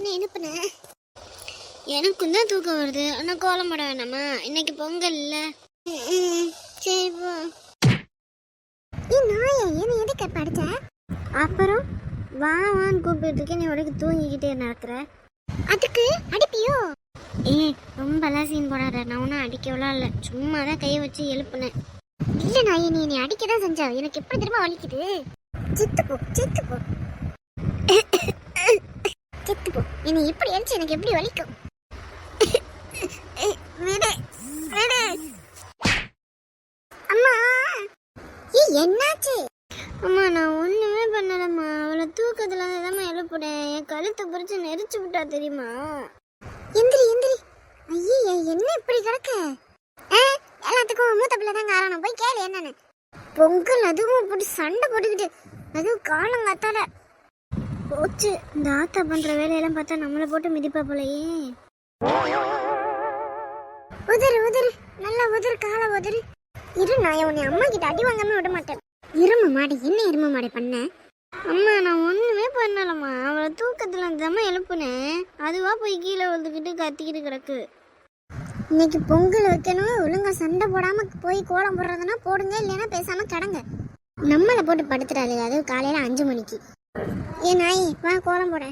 என்ன எழுப்புன எனக்கும் தான் தூக்கம் வருது. ஆனால் கோலம் போட வேணாமா? இன்னைக்கு பொங்கல் இல்ல. சரி போ. என்ன எதுக்கு படிச்ச அப்புறம் வா வான்னு கூப்பிட்டு நீ உனக்கு தூங்கிக்கிட்டே நடக்கிற. அதுக்கு அடிப்பியோ? ஏய் ரொம்பலாம் சீன் போடாத. நான் ஒன்றும் அடிக்கவெல்லாம் இல்லை. சும்மா தான் கையை வச்சு எழுப்புனேன். இல்லை நான் நீ என்னை அடிக்க தான் செஞ்சா எனக்கு எப்படி திரும்ப வலிக்குது? செத்து போ செத்து போ செத்து போ என்னை இப்படி அடிச்சு எனக்கு எப்படி வலிக்கும்? விடு விடு. அம்மா ஏய் என்னாச்சு? அம்மா நான் ஒண்ணுமே பண்ணலம்மா. அவளை தூக்கத்துல தான் எழுப்புடேன் என் கழுத்தை பிடிச்சு நெரிச்சு விட்டா தெரியுமா? எந்திரி எந்திரி. ஐயே என்ன இப்படி கிடக்க? எல்லாத்துக்கும் மூத்த பிள்ளை தான் காரணம் போய் கேளு என்னன்னு. பொங்கல் அதுவும் போட்டு சண்டை போட்டுக்கிட்டு அதுவும் காலம் காலங்காத்தால. போச்சு. இந்த ஆத்தா பண்ற வேலையெல்லாம் பார்த்தா நம்மளை போட்டு மிதிப்பா போலயே. உதறு உதறு. நல்லா உதறு காலை உதறு. இரு நான் உன்னை அம்மா கிட்ட அடி வாங்காம விட மாட்டேன். இரும மாடி என்ன இரும மாடி பண்ண? அம்மா நான் ஒண்ணுமே பண்ணலம்மா. அவளை தூக்கத்துல இருந்தம்மா எழுப்புனேன். அதுவா போய் கீழே விழுந்துக்கிட்டு கத்திக்கிட்டு கிடக்கு. இன்னைக்கு பொங்கல் வைக்கணும். ஒழுங்கா சண்டை போடாம போய் கோலம் போடுறதுன்னா போடுங்க இல்லைன்னா பேசாம கடங்க. நம்மளை போட்டு படுத்துறாரு அது காலையில அஞ்சு மணிக்கு. ஏ நாய் வா கோலம் போட.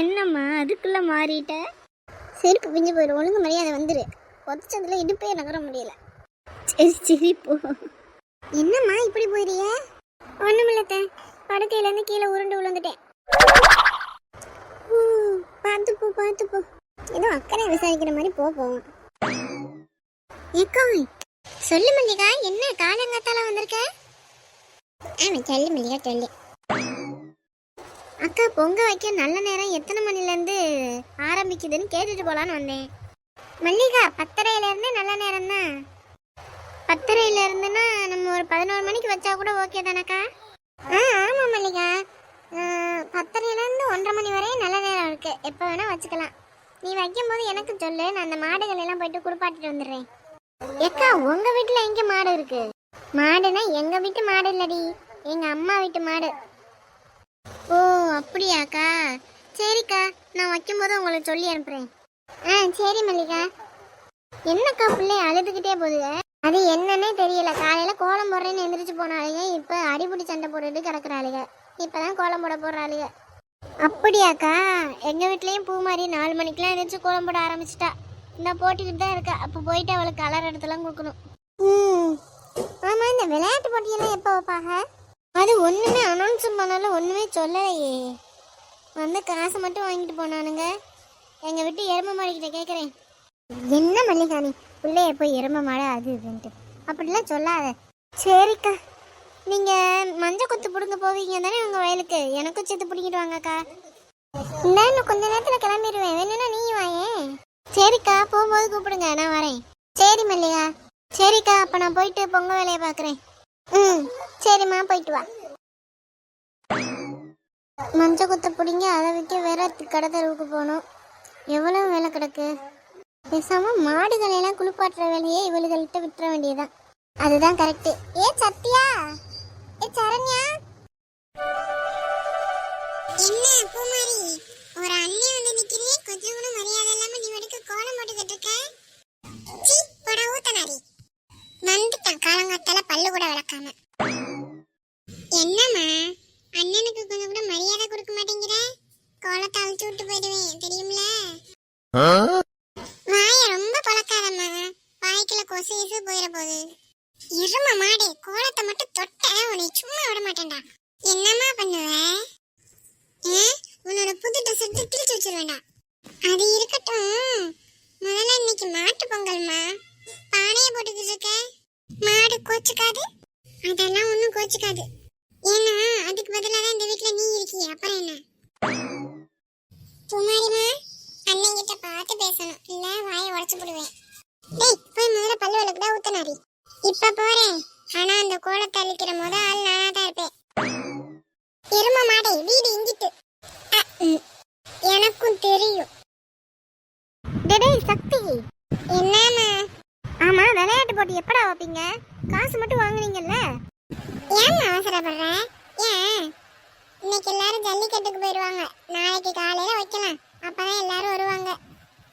என்னம்மா அதுக்குள்ள மாறிட்ட? செருப்பு பிஞ்சு போயிடும் ஒழுங்கு மரியாதை வந்துரு. புதைச்சதுல இடுப்பே நகர முடியல. சரி சரி போ. என்னம்மா இப்படி போயிறிய ஒண்ணுமில்லத்த படுக்கையில இருந்து கீழே உருண்டு விழுந்துட்டேன். பார்த்து போ பார்த்து போ. ஏதோ அக்கறை விசாரிக்கிற மாதிரி போ போவோம் ஏக்கா சொல்லு மல்லிகா என்ன காலங்காத்தால வந்திருக்கேன் ஆ சொல்லு மல்லிகா சொல்லு. அக்கா பொங்க வைக்க நல்ல நேரம் எத்தனை மணிலேருந்து ஆரம்பிக்குதுன்னு கேட்டுட்டு போகலான்னு வந்தேன். மல்லிகா பத்தரையிலேருந்து நல்ல நேரம் தான் பத்தரையிலேருந்துன்னா நம்ம ஒரு பதினோரு மணிக்கு வச்சா கூட ஓகே தானக்கா? ஆ ஆமாம் மல்லிகா. பத்தரையிலேருந்து ஒன்றரை மணி வரையும் நல்ல நேரம் இருக்குது எப்போ வேணால் வச்சுக்கலாம். நீ வைக்கும்போது எனக்கு சொல்லு. நான் அந்த மாடுகள் எல்லாம் போயிட்டு குளிப்பாட்டிட்டு வந்துடுறேன். ஏக்கா உங்கள் வீட்டில் எங்கே மாடு இருக்குது மாடுனா எங்க வீட்டு மாடு இல்லடி எங்க அம்மா வீட்டு மாடு. ஓ அப்படியாக்கா? சரிக்கா நான் வைக்கும்போது உங்களுக்கு சொல்லி அனுப்புறேன். ஆ சரி மல்லிகா. என்னக்கா பிள்ளை அழுதுகிட்டே போகுது? அது என்னன்னே தெரியல. காலையில கோலம் போடுறேன்னு எந்திரிச்சு போனாளுங்க இப்ப அடிபுடி சண்டை போட்டுட்டு கிடக்குறாளுங்க இப்பதான் கோலம் போட போடுறாளுங்க அப்படியாக்கா? எங்க வீட்லயும் பூ மாதிரி நாலு மணிக்கெல்லாம் எந்திரிச்சு கோலம் போட ஆரம்பிச்சிட்டா. இந்த போட்டுக்கிட்டு தான் இருக்கா. அப்ப போயிட்டு அவளுக்கு கலர் எடுத்துலாம் கொடுக்கணும். ம். ஆமா இந்த விளையாட்டு போட்டியெல்லாம் எப்போ வைப்பாங்க? அது ஒண்ணுமே அனௌன்ஸ் பண்ணாலும் ஒண்ணுமே சொல்லலையே. வந்து காசை மட்டும் வாங்கிட்டு போனானுங்க. எங்க வீட்டு எருமை மாடிக்கிட்ட கேட்குறேன் என்ன மல்லிகாணி பிள்ளைய போய் எருமை மாடு அது இதுன்ட்டு. அப்படிலாம் சொல்லாத. சரிக்கா. நீங்க மஞ்சள் கொத்து பிடுங்க போவீங்க தானே உங்க வயலுக்கு? எனக்கும் சேர்த்து பிடிக்கிட்டு வாங்கக்கா. இன்னும் கொஞ்ச நேரத்துல கிளம்பிடுவேன். வேணும்னா நீ வாயேன் சரிக்கா போகும்போது கூப்பிடுங்க நான் வரேன். சரி மல்லிகா. சரிக்கா அப்ப நான் போயிட்டு பொங்க வேலையை பார்க்குறேன். ம் சரிம்மா போயிட்டு வா. மஞ்சள் குத்த பிடிங்க அதை விற்க வேற கடை தெருவுக்கு போகணும். எவ்வளோ வேலை கிடக்கு? பேசாம மாடுகளை எல்லாம் குளிப்பாட்டுற வேலையே இவளுகள்கிட்ட விட்டுற வேண்டியதுதான். அதுதான் கரெக்டு ஏ சத்யா! ஏ சரண்யா! என்ன பூமாரி? ஒரு அண்ணி வந்து நிக்கிறீ கொஞ்சம் கூட மரியாதை இல்லாம நீ எடுக்க கோலம் போட்டுக்கிட்டு இருக்க. சீ பட ஊத்தனாரி வந்துட்டான். காலங்காத்தால பல்லு கூட விளக்காம என்னம்மா? அண்ணனுக்கு கொஞ்சம் கூட மரியாதை கொடுக்க மாட்டேங்கிற? கோலத்தை அழிச்சு விட்டு போயிடுவேன். தெரியுமில? வாய ரொம்ப பழக்காதம்மா வாய்க்குள்ள கொசு ஈசு போயிட போகுது. இரும மாடு. கோலத்தை மட்டும் தொட்ட உன்னை சும்மா விட மாட்டேன்டா. என்னம்மா பண்ணுவ? ஏ, உன்னோட புது ட்ரெஸ் எடுத்து கிழிச்சு வச்சிருவேண்டா அது இருக்கட்டும். முதல்ல இன்னைக்கு மாட்டு பொங்கல்மா? பானையை போட்டுக்கிட்டு இருக்க? மாடு கோச்சுக்காது. அதெல்லாம் ஒன்றும் கோச்சுக்காது. ஏன்னா அதுக்கு பதிலாக தான் இந்த வீட்டில் நீ இருக்கியே. அப்புறம் என்ன? குமாரிமா அண்ணன் கிட்ட பார்த்து பேசணும். இல்ல வாயை உடச்சு போடுவேன். டேய் போய் முதல்ல பல்லு விளக்குடா ஊத்தனாரி. இப்ப போறேன். ஆனா அந்த கோலத்தை அழிக்கிற முத ஆள் நானா தான் இருப்பேன். எரும மாடை வீடு இங்கிட்டு. எனக்கும் தெரியும். டேய் சக்தி. என்னம்மா? ஆமா விளையாட்டு போட்டி எப்படா வைப்பீங்க? காசு மட்டும் வாங்குனீங்கல்ல? ஏன் அவசரப்படுற ஏன்? இன்னைக்கு எல்லாரும் ஜல்லிக்கட்டுக்கு போயிடுவாங்க நாளைக்கு காலையில வைக்கலாம். அப்பதான் எல்லாரும் வருவாங்க.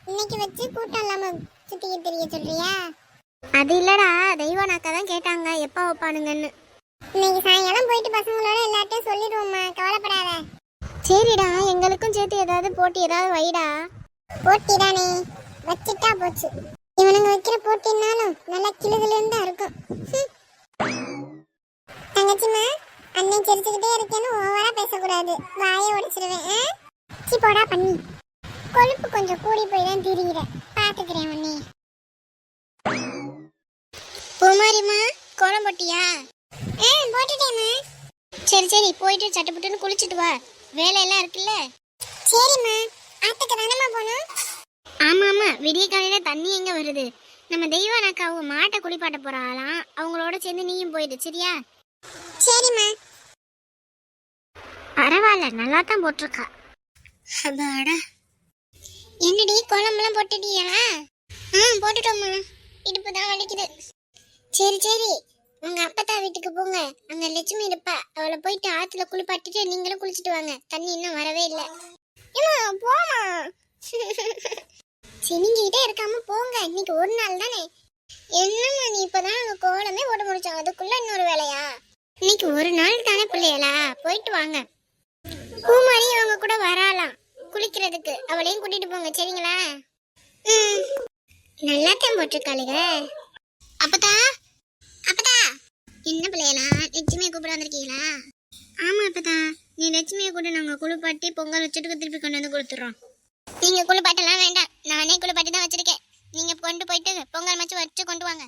இன்னைக்கு வச்சு கூட்டம் இல்லாம சுத்திக்கிட்டு தெரிய சொல்றியா? அது இல்லடா தெய்வானாக்கா தான் கேட்டாங்க. எப்போ வைப்பானுங்கன்னு. இன்னைக்கு சாயங்காலம் போயிட்டு பசங்களோட எல்லார்ட்டையும் சொல்லிடுவோம்மா. கவலைப்படாத. சரிடா எங்களுக்கும் சேர்த்து ஏதாவது போட்டி ஏதாவது வைடா. போட்டி தானே வச்சுட்டா போச்சு. இவனுங்க வைக்கிற போட்டினாலும் நல்லா கிளுகிளுன்னு இருக்கும். தங்கச்சிமா அண்ணன் சிரிச்சுக்கிட்டே இருக்கேன்னு ஓவரா பேசக்கூடாது. வாயை உடைச்சிருவேன் ஆ? சி போடா பண்ணி. கொழுப்பு கொஞ்சம் கூடி போய் தான் திரியிற. பாத்துக்கிறேன் உன்னை பூமாரிம்மா கோலம் போட்டியா? ஆ போட்டுட்டேம்மா. சரி சரி போயிட்டு சட்டுப்புட்டுன்னு குளிச்சுட்டு வா. வேலையெல்லாம் இருக்குல்ல? சரிம்மா ஆத்துக்கு தானம்மா போகணும்? ஆமா ஆமா விடிய காலையில தண்ணி எங்க வருது? நம்ம தெய்வானாக்கா அவங்க மாட்டை குளிப்பாட்ட போறாளாம் அவங்களோட சேர்ந்து நீயும் போயிடு சரியா? சரிம்மா. பரவாயில்ல நல்லா தான் போட்டிருக்கா. அப்பாடா. என்னடி குழம்புலாம் போட்டுட்டியா? ஆ போட்டுட்டோம்மா. இடுப்பு தான் வலிக்குது. சரி சரி. உங்க அப்பத்தா வீட்டுக்கு போங்க. அங்க லட்சுமி இருப்பா. அவளை போயிட்டு ஆத்துல குளிப்பாட்டிட்டு நீங்களும் குளிச்சிட்டு வாங்க. தண்ணி இன்னும் வரவே இல்லை. ஏமா போமா சினிங்கிட்டே இருக்காம போங்க. இன்னைக்கு ஒரு நாள் தானே? என்னம்மா நீ இப்பதான் அங்க கோலமே ஓட முடிச்சோம் அதுக்குள்ள இன்னொரு வேலையா? இன்னைக்கு ஒரு நாள் தானே பிள்ளைகளா போயிட்டு வாங்க. பூமாரி அவங்க கூட வராலாம் குளிக்கிறதுக்கு. அவளையும் கூட்டிட்டு போங்க சரிங்களா? ம். நல்லா தான் போட்டிருக்காளுங்க அப்பதா அப்பதா என்ன பிள்ளைகளா லட்சுமியை கூப்பிட வந்திருக்கீங்களா? ஆமா அப்பதா நீ லட்சுமியை கூட நாங்க குளிப்பாட்டி பொங்கல் வச்சுட்டு திருப்பி கொண்டு வந்து கொடுத்துறோம் நீங்க குளிப்பாட்டெல்லாம் வேண்டாம் நானே குளிப்பாட்டி தான் வச்சிருக்கேன் நீங்க கொண்டு போயிட்டு பொங்கல் மச்சு வச்சு கொண்டு வாங்க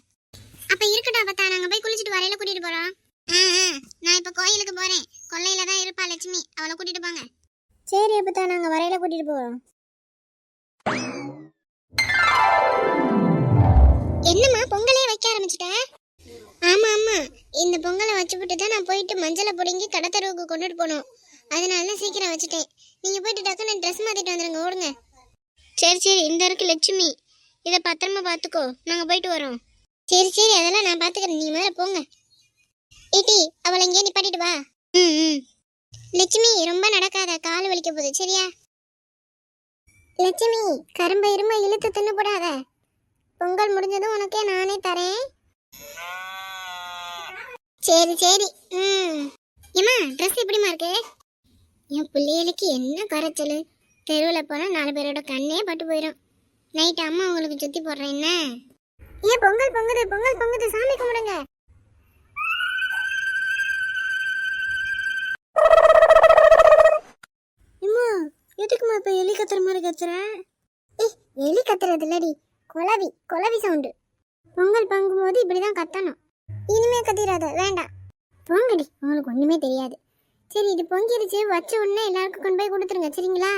அப்ப இருக்கட்டும் அப்பத்தா நாங்க போய் குளிச்சுட்டு வரையில கூட்டிட்டு போறோம் ஆ, ஆ, நான் இப்ப கோயிலுக்கு போறேன் கொல்லையில தான் இருப்பா லட்சுமி போங்க சரி அப்பத்தா நாங்க வரையில கூட்டிட்டு போறோம். என்னம்மா பொங்கலே வைக்க ஆரம்பிச்சிட்ட? ஆமா ஆமா. இந்த பொங்கலை வச்சுவிட்டு தான் நான் போயிட்டு மஞ்சளை பிடுங்கி கடத்தருவுக்கு கொண்டுட்டு போனோம். அதனால தான் சீக்கிரம் வச்சுட்டேன். நீங்க போயிட்டு டக்குன்னு ட்ரெஸ் மாத்திட்டு வந்துருங்க ஓடுங்க. சரி சரி. இந்த இருக்கு லட்சுமி. இதை பத்திரமா பார்த்துக்கோ. நாங்க போயிட்டு வரோம். சரி சரி. அதெல்லாம் நான் பார்த்துக்கிறேன். நீ மேலே போங்க. ஏட்டி அவளை இங்கே நிப்பாட்டிட்டு வா. ம் ம். லட்சுமி ரொம்ப நடக்காத. கால் வலிக்க போகுது. சரியா? லட்சுமி கரும்பை இரும்ப இழுத்து தின்னு போடாத. பொங்கல் முடிஞ்சதும் உனக்கே நானே தரேன். சரி சரி. ம். ஏம்மா ட்ரெஸ் எப்படிம்மா இருக்கு? என் பிள்ளைகளுக்கு என்ன குறைச்சல்? தெருவில் போனால் நாலு பேரோட கண்ணே பட்டு போயிடும் நைட் அம்மா உங்களுக்கு சுற்றி போடுறேன் என்ன? ஏன் பொங்கல் பொங்குது பொங்கல் பொங்குது. சாமி கும்பிடுங்க. எதுக்குமா இப்போ எலி கத்துற மாதிரி கத்துற? ஏய் எலி கத்துறது இல்லடி. குலவி குலவி சவுண்டு பொங்கல் பொங்கும்போது இப்படி தான் கத்தணும். இனிமே கத்திராத வேண்டாம். போங்கடி உங்களுக்கு ஒன்றுமே தெரியாது. சரி இது பொங்கிடுச்சு வச்ச உடனே எல்லாருக்கும் கொண்டு போய் கொடுத்துருங்க சரிங்களா?